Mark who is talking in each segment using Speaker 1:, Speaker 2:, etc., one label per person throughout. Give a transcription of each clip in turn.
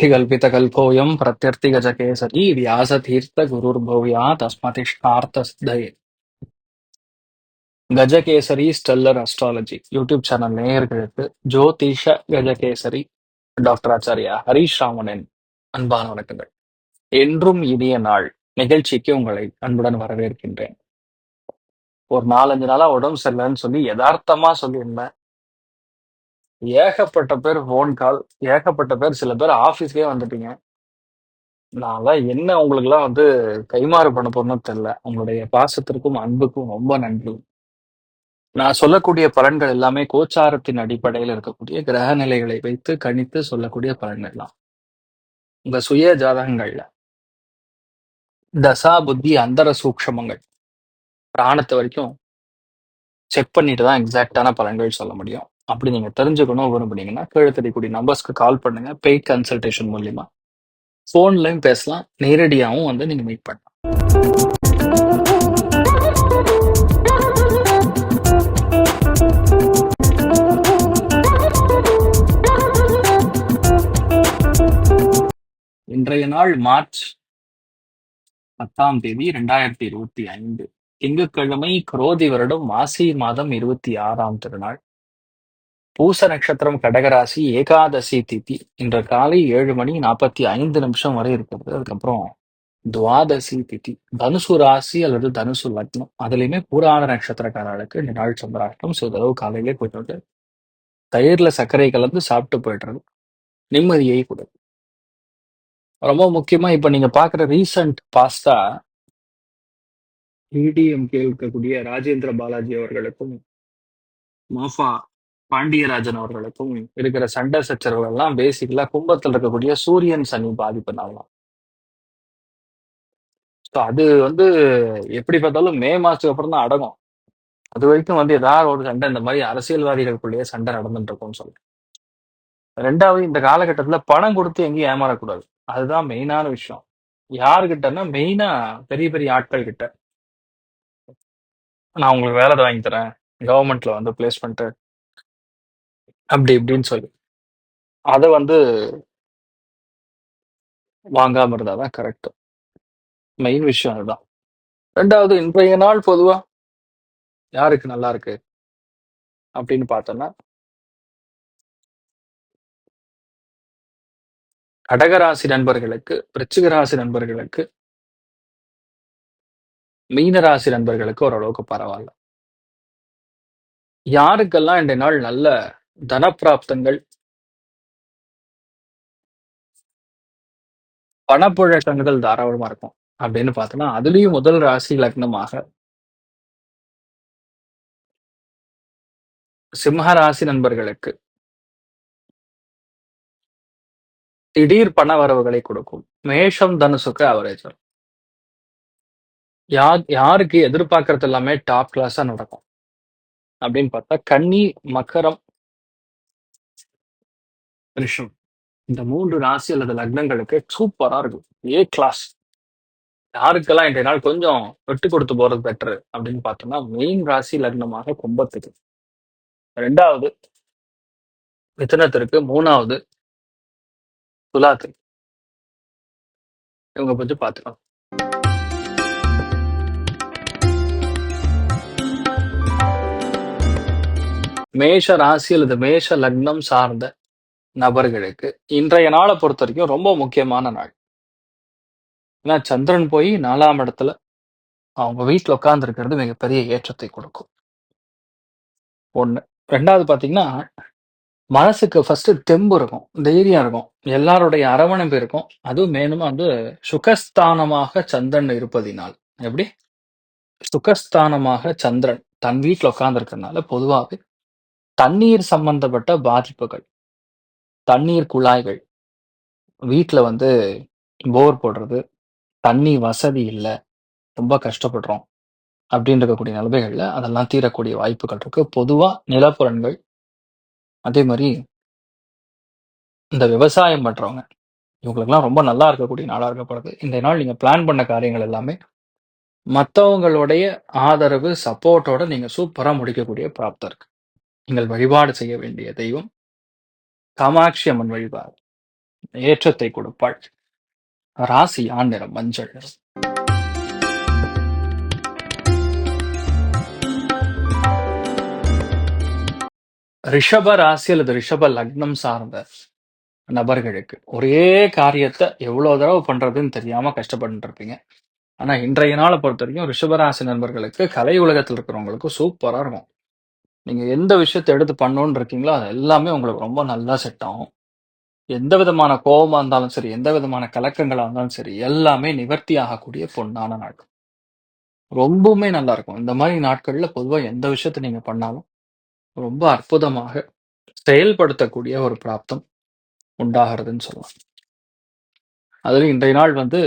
Speaker 1: अर्थिकल्पितकल्पोऽयं प्रत्यर्थिगजकेसरी व्यासतीर्थगुरुर्भूया தஸ்மதிஷ்டார்த்தசித்தயே Gajakesari stellar astrology YouTube channel நேயர்களுக்கு ஜோதிஷ Gajakesari doctor Acharya Harish ராமனின் அன்பான வணக்கங்கள் என்றும் இனிய நாள் நிகழ்ச்சிக்கு உங்களை அன்புடன் வரவேற்கின்றேன் ஒரு நாலஞ்சு நாளா உடம்பு சரியில்லைன்னு சொல்லி யதார்த்தமா சொல்லியிருந்தேன் ஏகப்பட்ட பேர் ஃபோன் கால் ஏகப்பட்ட பேர் சில பேர் ஆஃபீஸ்க்கே வந்துட்டீங்க. நான் என்ன உங்களுக்குலாம் வந்து கைமாறு பண்ண போறேன்னு தெரில உங்களுடைய பாசத்திற்கும் அன்புக்கும் ரொம்ப நன்றி. நான் சொல்லக்கூடிய பலன்கள் எல்லாமே கோச்சாரத்தின் அடிப்படையில் இருக்கக்கூடிய கிரக நிலைகளை வைத்து கணித்து சொல்லக்கூடிய பலன்கள் தான். உங்க சுய ஜாதகங்கள்ல தசா புத்தி அந்தர சூக்ஷமங்கள் பிராணத்தை வரைக்கும் செக் பண்ணிட்டு தான் எக்ஸாக்டான பலன்கள் சொல்ல முடியும். அப்படி நீங்க தெரிஞ்சுக்கணும் விரும்புனீங்கன்னா கீழே தெரியக்கூடிய நம்பர்ஸ்க்கு கால் பண்ணுங்க. பெய்ட் கன்சல்டேஷன் மூலியமா. போன்லயும் பேசலாம். நேரடியாகவும் வந்து நீங்க மீட் பண்ணலாம். இன்றைய நாள் மார்ச் பத்தாம் தேதி ரெண்டாயிரத்தி இருபத்தி ஐந்து. திங்கட்கிழமை குரோதி வருடம் மாசி மாதம் இருபத்தி ஆறாம் திருநாள். பூச நட்சத்திரம் கடகராசி ஏகாதசி திதி இன்று காலை ஏழு மணி நாற்பத்தி ஐந்து நிமிஷம் வரை இருக்கிறது. அதுக்கப்புறம் துவாதசி திதி. தனுசு ராசி அல்லது தனுசு லக்னம். அதுலயுமே பூராண நட்சத்திரக்காரர்களுக்கு இந்த நாள் சந்திராஷ்டம் சிறிதளவு காலையிலே போயிட்டு தயிர்ல சர்க்கரை கலந்து சாப்பிட்டு போயிடுறது. நிம்மதியை கொடுக்கும். ரொம்ப முக்கியமா இப்ப நீங்க பாக்குற ரீசன்ட் பாஸ்டா டிடிஎம்கே இருக்கக்கூடிய ராஜேந்திர பாலாஜி அவர்களுக்கும் மாஃபா பாண்டியராஜன் அவர்களுக்கும் இருக்கிற சண்டை சச்சரவுகள் எல்லாம் பேசிக்கலா கும்பத்தில் இருக்கக்கூடிய சூரியன் சனி பாதிப்புனாலாம் ஸோ அது வந்து எப்படி பார்த்தாலும் மே மாசத்துக்கு அப்புறம் தான் அடங்கும். அது வரைக்கும் வந்து ஏதாவது ஒரு சண்டை இந்த மாதிரி அரசியல்வாதிகளுக்குள்ளேயே சண்டை நடந்துட்டு இருக்கும்னு சொல்றேன் ரெண்டாவது இந்த காலகட்டத்துல பணம் கொடுத்து எங்கேயும் ஏமாறக்கூடாது. அதுதான் மெயினான விஷயம். யாருகிட்டன்னா மெயினா பெரிய பெரிய ஆட்கள் கிட்ட நான் உங்களுக்கு வேலை வாங்கி தரேன். கவர்மெண்ட்ல வந்து பிளேஸ்மெண்ட் அப்படி இப்படின்னு சொல்லி. அதை வந்து வாங்காம இருந்தாதான் கரெக்ட் மெயின் விஷயம் அதுதான். ரெண்டாவது இன்றைய நாள் பொதுவா யாருக்கு நல்லா இருக்கு? அப்படின்னு பார்த்தோம்னா கடகராசி நண்பர்களுக்கு விருச்சிக ராசி நண்பர்களுக்கு மீனராசி நண்பர்களுக்கு ஓரளவுக்கு பரவாயில்ல. யாருக்கெல்லாம் இன்றைய நாள் நல்ல தனப்பிராப்தங்கள் பணப்புழக்கங்கள் தாராளமா இருக்கும் அப்படின்னு பார்த்தோம்னா அதுலயும் முதல் ராசி லக்னமாக சிம்ம ராசி நண்பர்களுக்கு திடீர் பண வரவுகளை கொடுக்கும். மேஷம் தனுசுக்கு அவரேஜ் யார் யாருக்கு எதிர்பார்க்கறது எல்லாமே டாப் கிளாஸா நடக்கும். அப்படின்னு பார்த்தா கன்னி மக்கரம் ரிஷம் இந்த மூன்று ராசி அல்லது லக்னங்களுக்கு சூப்பரா இருக்கும். ஏ கிளாஸ் யாருக்கெல்லாம் இன்றைய நாள் கொஞ்சம் விட்டு கொடுத்து போறது பெட்டர் அப்படின்னு பார்த்தோம்னா மெயின் ராசி லக்னமாக கும்பத்துக்கு. ரெண்டாவது மிதனத்திற்கு. மூணாவது துலாத்துக்கு. இவங்க கொஞ்சம் பார்த்துக்கலாம் மேஷ ராசி அல்லது மேஷ லக்னம் சார்ந்த நபர்களுக்கு இன்றைய நாளை பொறுத்த வரைக்கும் ரொம்ப முக்கியமான நாள். ஏன்னா சந்திரன் போய் நாலாம் இடத்துல அவங்க வீட்டில் உட்கார்ந்து இருக்கிறது மிகப்பெரிய ஏற்றத்தை கொடுக்கும். ஒண்ணு. ரெண்டாவது பாத்தீங்கன்னா மனசுக்கு ஃபர்ஸ்ட் தெம்பு இருக்கும் தைரியம் இருக்கும் எல்லாருடைய அரவணைப்பு இருக்கும். அதுவும் மேலும் வந்து சுகஸ்தானமாக சந்திரன் இருப்பதினால். எப்படி? சுகஸ்தானமாக சந்திரன் தன் வீட்டில் உட்கார்ந்து பொதுவாகவே தண்ணீர் சம்பந்தப்பட்ட பாதிப்புகள் தண்ணீர் குழாய்கள். வீட்டில் வந்து போர் போடுறது. தண்ணி வசதி இல்லை. ரொம்ப கஷ்டப்படுறோம். அப்படின்னு இருக்கக்கூடிய நிலைமைகள்ல அதெல்லாம் தீரக்கூடிய வாய்ப்புகள் இருக்கு. பொதுவா நிலப்புறன்கள் அதே மாதிரி இந்த விவசாயம் பண்றவங்க. இவங்களுக்கெல்லாம் ரொம்ப நல்லா இருக்கக்கூடிய நாளா இருக்கப்படுது இந்த நாள் நீங்க பிளான் பண்ண காரியங்கள் எல்லாமே மற்றவங்களுடைய ஆதரவு சப்போர்ட்டோட நீங்க சூப்பரா முடிக்கக்கூடிய பிராப்தம் இருக்கு. நீங்கள் வழிபாடு செய்ய வேண்டிய தெய்வம் காமாட்சி அம்மன் வழிபாடு. ஏற்றத்தை கொடுப்பாள். ராசி ஆண் நிறம் மஞ்சள். நிறம் ரிஷப ராசி அல்லது ரிஷப லக்னம் சார்ந்த நபர்களுக்கு ஒரே காரியத்தை எவ்வளவு தடவை பண்றதுன்னு தெரியாம கஷ்டப்பட்டு இருப்பீங்க ஆனா இன்றைய நாளை பொறுத்த வரைக்கும் ரிஷபராசி நண்பர்களுக்கு கலை உலகத்தில் இருக்கிறவங்களுக்கு சூப்பரா இருக்கும். நீங்க எந்த விஷயத்தை எடுத்து பண்ணணும்னு இருக்கீங்களோ அது எல்லாமே உங்களுக்கு ரொம்ப நல்லா செட் ஆகும். எந்த விதமான கோபமா இருந்தாலும் சரி எந்த விதமான கலக்கங்களா இருந்தாலும் சரி எல்லாமே நிவர்த்தி ஆகக்கூடிய பொன்னான நாட்கள். ரொம்பவுமே நல்லா இருக்கும். இந்த மாதிரி நாட்கள்ல பொதுவா எந்த விஷயத்தை நீங்க பண்ணாலும் ரொம்ப அற்புதமாக செயல்படுத்தக்கூடிய ஒரு பிராப்தம் உண்டாகிறதுன்னு சொல்லலாம். அதில் இன்றைய நாள் வந்து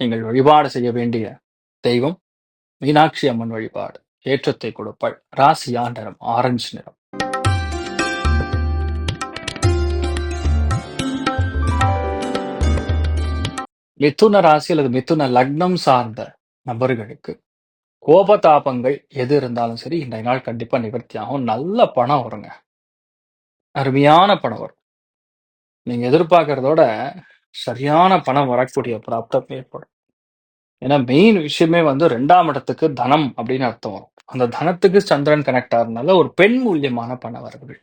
Speaker 1: நீங்கள் வழிபாடு செய்ய வேண்டிய தெய்வம் மீனாட்சி அம்மன் வழிபாடு. ஏற்றத்தை கொடுப்பாள். ராசியா நிறம் ஆரஞ்சு நிறம். மிதுன ராசி அல்லது மிதுன லக்னம் சார்ந்த நபர்களுக்கு கோபதாபங்கள் எது இருந்தாலும் சரி இன்றைய நாள் கண்டிப்பா நிவர்த்தி ஆகும். நல்ல பணம் வருங்க. அருமையான பணம் வரும். நீங்க எதிர்பார்க்கறதோட சரியான பணம் வரக்கூடிய பிராப்தம் ஏற்படும். ஏன்னா மெயின் விஷயமே வந்து ரெண்டாம் இடத்துக்கு தனம் அப்படின்னு அர்த்தம் வரும். அந்த தனத்துக்கு சந்திரன் கனெக்ட் ஆகிறதுனால ஒரு பெண் மூலியமான பண வரவுகள்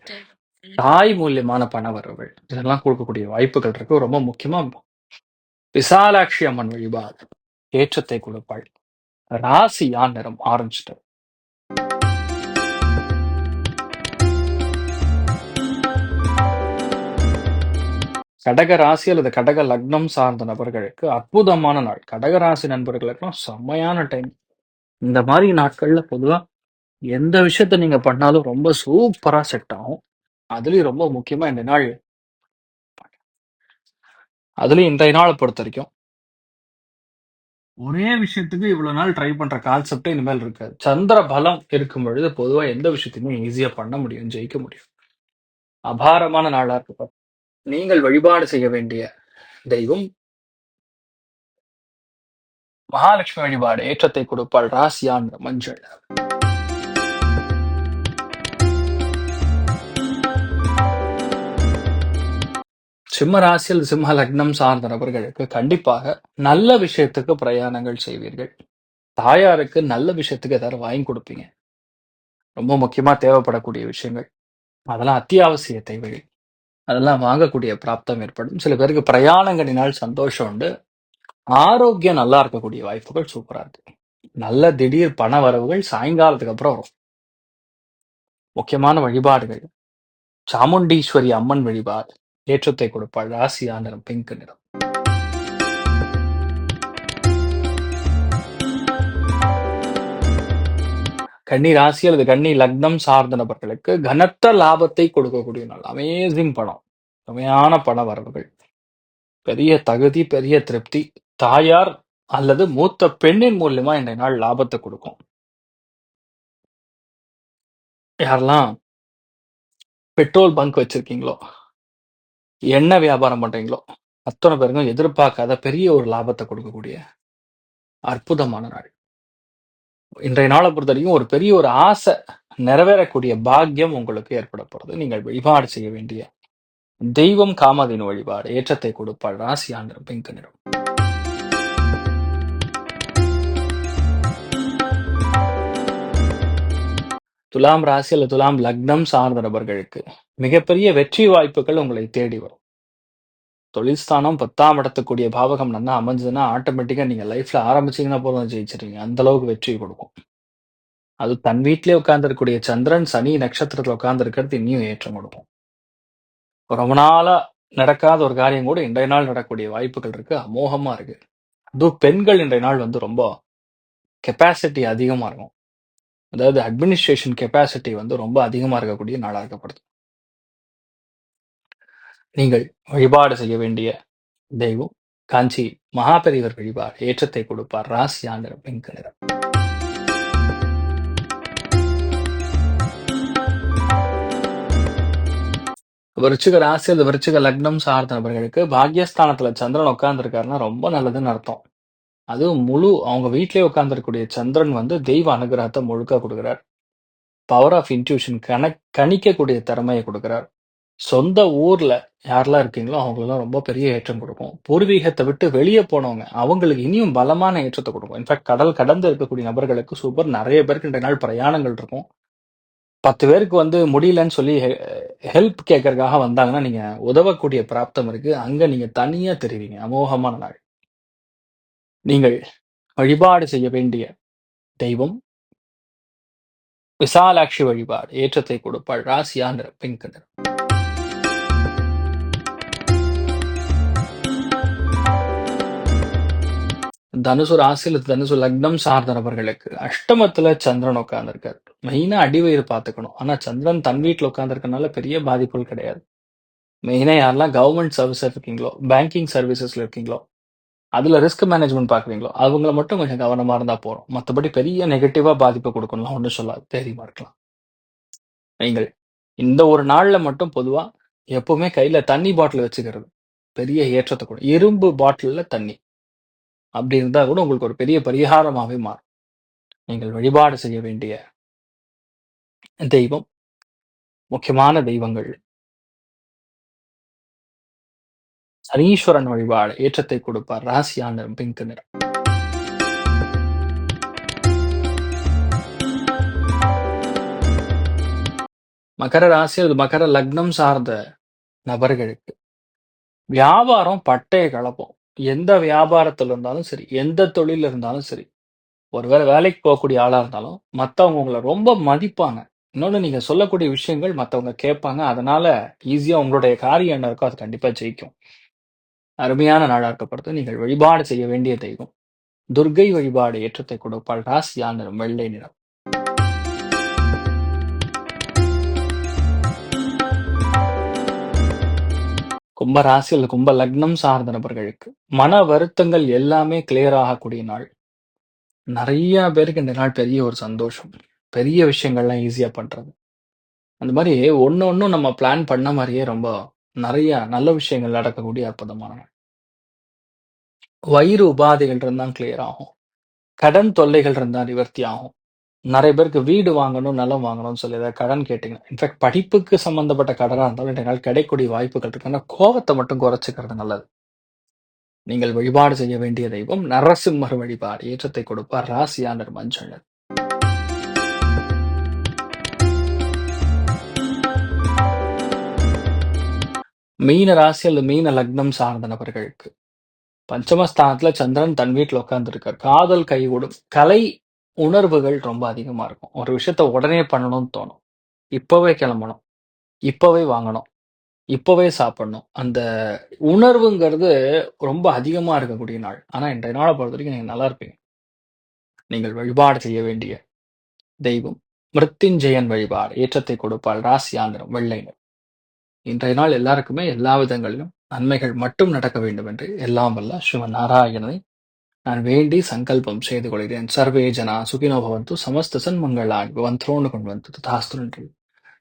Speaker 1: தாய் மூலியமான பண வரவுகள் இதெல்லாம் கொடுக்கக்கூடிய வாய்ப்புகள் இருக்கு. ரொம்ப முக்கியமா விசாலாட்சி அம்மன் வழிபாடு ஏற்றத்தை கொடுப்பாள். ராசி யான் நிறம்? ஆரஞ்சு நிறம். கடக ராசி அல்லது கடக லக்னம் சார்ந்த நபர்களுக்கு அற்புதமான நாள். கடக ராசி நண்பர்களுக்கெல்லாம் செம்மையான டைம் இந்த மாதிரி நாட்கள்ல பொதுவா எந்த விஷயத்த நீங்க பண்ணாலும் ரொம்ப சூப்பரா செட் ஆகும். அதுலயும் ரொம்ப முக்கியமா இந்த நாள் அதுலயும் இன்றைய நாளை பொறுத்த வரைக்கும். ஒரே விஷயத்துக்கு இவ்வளவு நாள் ட்ரை பண்ற கான்செப்டே இனிமேல் இருக்காது. சந்திர பலம் இருக்கும் பொழுது பொதுவா எந்த விஷயத்தையுமே ஈஸியா பண்ண முடியும் ஜெயிக்க முடியும். அபாரமான நாளா இருக்கு நீங்கள் வழிபாடு செய்ய வேண்டிய தெய்வம் மகாலட்சுமி வழிபாடு ஏற்றத்தை கொடுப்பாள் ராசியான் மஞ்சள். சிம்ம ராசியில் சிம்ம லக்னம் சார்ந்த நபர்களுக்கு கண்டிப்பாக நல்ல விஷயத்துக்கு பிரயாணங்கள் செய்வீர்கள். தாயாருக்கு நல்ல விஷயத்துக்கு ஏதாவது வாங்கி கொடுப்பீங்க. ரொம்ப முக்கியமா தேவைப்படக்கூடிய விஷயங்கள். அதெல்லாம் அத்தியாவசிய தேவைகள். அதெல்லாம் வாங்கக்கூடிய பிராப்தம் ஏற்படும். சில பேருக்கு பிரயாணங்களினால் சந்தோஷம் உண்டு. ஆரோக்கியம் நல்லா இருக்கக்கூடிய வாய்ப்புகள் சூப்பரா இருக்கு. நல்ல திடீர் பண வரவுகள் சாயங்காலத்துக்கு அப்புறம் வரும். முக்கியமான வழிபாடுகள். சாமுண்டீஸ்வரி அம்மன் வழிபாடு. ஏற்றத்தை கொடுப்பாள். ராசியா நிறம் பிங்க் நிறம். கன்னி ராசி அல்லது கன்னி லக்னம் சார்ந்த நபர்களுக்கு கனத்த லாபத்தை கொடுக்கக்கூடிய நாள் அமேசிங் பணம். செமையான பண வரவுகள். பெரிய தகுதி பெரிய திருப்தி. தாயார் அல்லது மூத்த பெண்ணின் மூலியமா இன்றைய நாள் லாபத்தை கொடுக்கும். யாரெல்லாம் பெட்ரோல் பங்க் வச்சிருக்கீங்களோ எண்ணெய் வியாபாரம் பண்றீங்களோ அத்தனை பேருக்கும் எதிர்பார்க்காத பெரிய ஒரு லாபத்தை கொடுக்கக்கூடிய அற்புதமான நாள். இன்றைய நாளை பொறுத்த வரைக்கும் ஒரு பெரிய ஒரு ஆசை நிறைவேறக்கூடிய பாக்கியம் உங்களுக்கு ஏற்பட போறது. நீங்கள் வழிபாடு செய்ய வேண்டிய தெய்வம் காமதின் வழிபாடு ஏற்றத்தை கொடுப்பாள் ராசி ஆந்திரம் பிங்க் நிறம். துலாம் ராசி அல்லது துலாம் லக்னம் சார்ந்த நபர்களுக்கு மிகப்பெரிய வெற்றி வாய்ப்புகள் உங்களை தேடி வரும். தொழில்ஸ்தானம் பத்தாம் இடத்துக்கூடிய பாவகம் நல்லா அமைஞ்சதுன்னா ஆட்டோமேட்டிக்கா நீங்க லைஃப்ல ஆரம்பிச்சீங்கன்னா போதும் ஜெயிச்சிருவீங்க. அந்த அளவுக்கு வெற்றி கொடுக்கும். அது தன் வீட்டிலே உட்கார்ந்திருக்கக்கூடிய சந்திரன் சனி நட்சத்திரத்துல உட்கார்ந்து இருக்கிறது இன்னும் ஏற்றம் கொடுக்கும். ரொம்ப நாளா நடக்காத ஒரு காரியம் கூட இன்றைய நாள் நடக்கக்கூடிய வாய்ப்புகள் இருக்கு. அமோகமா இருக்கு. அதுவும் பெண்கள் இன்றைய நாள் வந்து ரொம்ப கெப்பாசிட்டி அதிகமா இருக்கும். அதாவது அட்மினிஸ்ட்ரேஷன் கெப்பாசிட்டி வந்து ரொம்ப அதிகமா இருக்கக்கூடிய நாளா இருக்கப்படுது. நீங்கள் வழிபாடு செய்ய வேண்டிய தெய்வம் காஞ்சி மகாபெரிவர் வழிபாடு ஏற்றத்தை கொடுப்பார். ராசி ஆந்திரம் பிங்க் நிறம் விருச்சிக ராசி அல்லது விருச்சிக லக்னம் சார்ந்த நபர்களுக்கு பாக்யஸ்தானத்துல சந்திரன் உட்கார்ந்துருக்காருன்னா ரொம்ப நல்லதுன்னு அர்த்தம். அதுவும் முழு அவங்க வீட்டிலே உட்கார்ந்துருக்கக்கூடிய சந்திரன் வந்து தெய்வ அனுகிரகத்தை முழுக்க கொடுக்குறார் பவர் ஆஃப் இன்ட்யூஷன் கணக் கணிக்கக்கூடிய திறமையை கொடுக்குறார் சொந்த ஊர்ல யாரெல்லாம் இருக்கீங்களோ அவங்களெல்லாம் ரொம்ப பெரிய ஏற்றம் கொடுக்கும். பூர்வீகத்தை விட்டு வெளியே போனவங்க, அவங்களுக்கு இனியும் பலமான ஏற்றத்தை கொடுக்கும். இன்ஃபேக்ட் கடல் கடந்து இருக்கக்கூடிய நபர்களுக்கு சூப்பர். நிறைய பேருக்கு ரெண்டு நாள் பிரயாணங்கள் இருக்கும். 10 பேருக்கு வந்து முடியலன்னு சொல்லி ஹெ ஹெல்ப் கேட்கறதுக்காக வந்தாங்கன்னா, நீங்க உதவக்கூடிய பிராப்தம் இருக்கு. அங்க நீங்க தனியா தெரிவீங்க. அமோகமான நாள். நீங்கள் வழிபாடு செய்ய வேண்டிய தெய்வம் விசாலாட்சி வழிபாடு ஏற்றத்தை கொடுப்பாள். ராசியா நிறம் பிங்க் நிறம். தனுசு ராசியில் தனுசு லக்னம் சார்ந்த நபர்களுக்கு அஷ்டமத்துல சந்திரன் உட்கார்ந்திருக்காரு. மெயினா அடிவயிறு பார்த்துக்கணும். ஆனா சந்திரன் தன் வீட்டில் உட்காந்துருக்கனால பெரிய பாதிப்புகள் கிடையாது. மெயினா யாரெல்லாம் கவர்மெண்ட் சர்வீஸ் இருக்கீங்களோ, பேங்கிங் சர்வீசஸ்ல இருக்கீங்களோ, அதுல ரிஸ்க் மேனேஜ்மெண்ட் பார்க்குறீங்களோ, அவங்கள மட்டும் கொஞ்சம் கவனமா இருந்தா போறோம் மத்தபடி பெரிய நெகட்டிவா பாதிப்பு கொடுக்கணும்லாம் ஒன்றும் சொல்லாது. தைரியமா இருக்கலாம். நீங்கள் இந்த ஒரு நாள்ல மட்டும் பொதுவா எப்பவுமே கையில தண்ணி பாட்டில் வச்சுக்கிறது. பெரிய ஏற்றத்தை கூட இரும்பு பாட்டில்ல தண்ணி. அப்படி இருந்தா கூட உங்களுக்கு ஒரு பெரிய பரிகாரமாகவே மாறும். நீங்கள் வழிபாடு செய்ய வேண்டிய தெய்வம் முக்கியமான தெய்வங்கள். சனீஸ்வரன் வழிபாடு ஏற்றத்தை கொடுப்பார். ராசியான நிறம் பிங்க் நிறம். மகர ராசி அல்லது மகர லக்னம் சார்ந்த நபர்களுக்கு வியாபாரம் பட்டைய கலப்போம் எந்த வியாபாரத்துல இருந்தாலும் சரி, எந்த தொழில் இருந்தாலும் சரி, ஒருவேளை வேலைக்கு போகக்கூடிய ஆளா இருந்தாலும், மத்தவங்க உங்களை ரொம்ப மதிப்பாங்க. இன்னொன்னு நீங்க சொல்லக்கூடிய விஷயங்கள் மத்தவங்க கேட்பாங்க. அதனால ஈஸியா உங்களுடைய காரியம் என்ன இருக்கோ அது கண்டிப்பா ஜெயிக்கும். அருமையான நாளா நீங்கள் வழிபாடு செய்ய வேண்டிய தெய்வம் துர்க்கை வழிபாடு ஏற்றத்தை கொடுப்பால் ராசியா நிறம் வெள்ளை நிறம். கும்ப ராசி அல்ல கும்ப லக்னம் சார்ந்த நபர்களுக்கு மன வருத்தங்கள் எல்லாமே கிளியர் ஆகக்கூடிய நாள். நிறைய பேருக்கு இந்த நாள் பெரிய ஒரு சந்தோஷம். பெரிய விஷயங்கள்லாம் ஈஸியா பண்றது. அந்த மாதிரி ஒண்ணு ஒண்ணும் நம்ம பிளான் பண்ண மாதிரியே ரொம்ப நிறைய நல்ல விஷயங்கள் நடக்கக்கூடிய அற்புதமான நாள். வயிறு உபாதைகள் இருந்தால் கிளியர் ஆகும். கடன் தொல்லைகள் இருந்தால் நிவர்த்தி ஆகும். நிறைய பேருக்கு வீடு வாங்கணும், நிலம் வாங்கணும்னு சொல்லி ஏதாவது கடன் கேட்டீங்கன்னா இன்ஃபேக்ட் படிப்புக்கு சம்பந்தப்பட்ட கடனா இருந்தாலும் இன்றைய நாள் கிடைக்கக்கூடிய வாய்ப்புகள் இருக்கு. ஆனால் கோபத்தை மட்டும் குறைச்சிக்கிறது நல்லது. நீங்கள் வழிபாடு செய்ய வேண்டிய தெய்வம் நரசிம்மர் வழிபாடு ஏற்றத்தை கொடுப்பார். ராசியா மஞ்சள் மீன ராசி அல்லது மீன லக்னம் சார்ந்த நபர்களுக்கு பஞ்சமஸ்தானத்துல சந்திரன் தன் வீட்டில் உட்காந்துருக்கார் காதல் கைகூடும். கலை உணர்வுகள் ரொம்ப அதிகமா இருக்கும். ஒரு விஷயத்த உடனே பண்ணணும்னு தோணும். இப்பவே கிளம்பணும். இப்பவே வாங்கணும். இப்பவே சாப்பிடணும். அந்த உணர்வுங்கிறது ரொம்ப அதிகமா இருக்கக்கூடிய நாள். ஆனா இன்றைய பொறுத்த வரைக்கும் நீங்க நல்லா இருப்பீங்க. நீங்கள் வழிபாடு செய்ய வேண்டிய தெய்வம் மிருத்யுஞ்சயன் வழிபாடு ஏற்றத்தை கொடுப்பாள். ராசியா நிறம் வெள்ளை இன்றைய நாள் எல்லாருக்குமே எல்லா விதங்களிலும் நன்மைகள் மட்டும் நடக்க வேண்டும் என்று எல்லாம் வல்ல சிவநாராயணனை நான் வேண்டி சங்கல்பம் செய்து கொள்கிறேன். சர்வே ஜனா சுகினோ பவந்து சமஸ்த சன்மங்களான் பவந்தோன்னு கொண்டு வந்து ததாஸ்து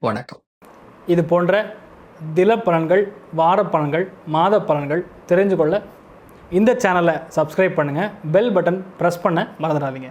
Speaker 1: வணக்கம்.
Speaker 2: இது போன்ற தில பலன்கள் வார பலன்கள் மாத பலன்கள் தெரிஞ்சு கொள்ள இந்த சேனலை சப்ஸ்கிரைப் பண்ணுங்கள் பெல் பட்டன் ப்ரெஸ் பண்ண மறந்துடாதீங்க